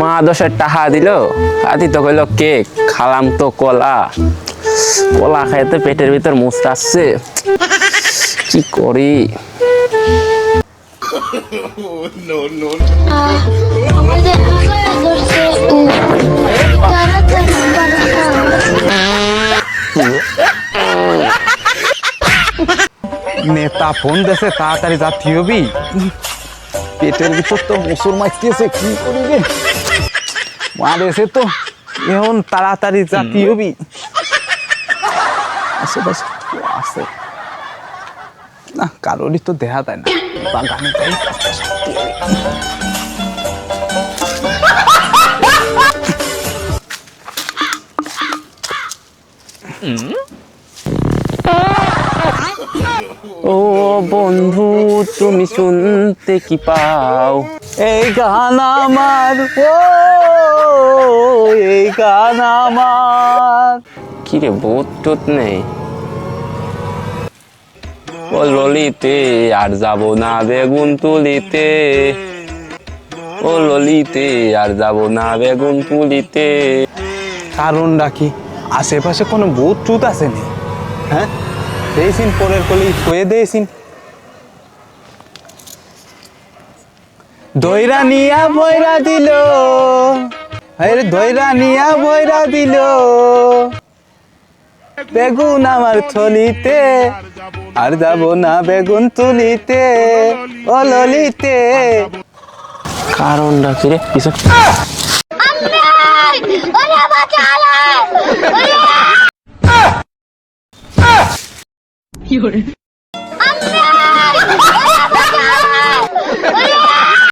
মা দশের টাহা দিল। আদি তো কইল, কেক, খালাম তো কলা। কলা খাইতে পেটের ভিতর মুস্তাচ্ছে কি করি? নেতা ফোন দেছে, তাড়াতাড়ি যাত্রী হবি? পেটের ভিতর তো মুসুর মাইতেছে কি করি রে মারেছে তো এখন তাড়াতাড়ি যাত্রী হবি আশেপাশে আছে? না কারোরই তো দেখা যায় না। বাগানে সত্যি হবে। ও বন্ধু, তুমি শুনতে কি পাও? এই গান আমার, ও, এই গান আমার। কি রে ভূত টুত নেই? ললিতে, আর যাব না বেগুন তুলিতে। ও ললিতে, আর যাব না বেগুন তুলিতে। কারণ রাখি আশেপাশে কোনো ভূত টুত আছে নি দিয়েছিন পরের কলি কয়ে দিয়েছিন দইরা নিয়া বইরা দিল। আরে দইরা নিয়া বইরা দিল। বেগুন আমার থলিতে, আর যাব না বেগুন তুলিতে, ও ললিতে। কারণটা কি রে, কিছু 有人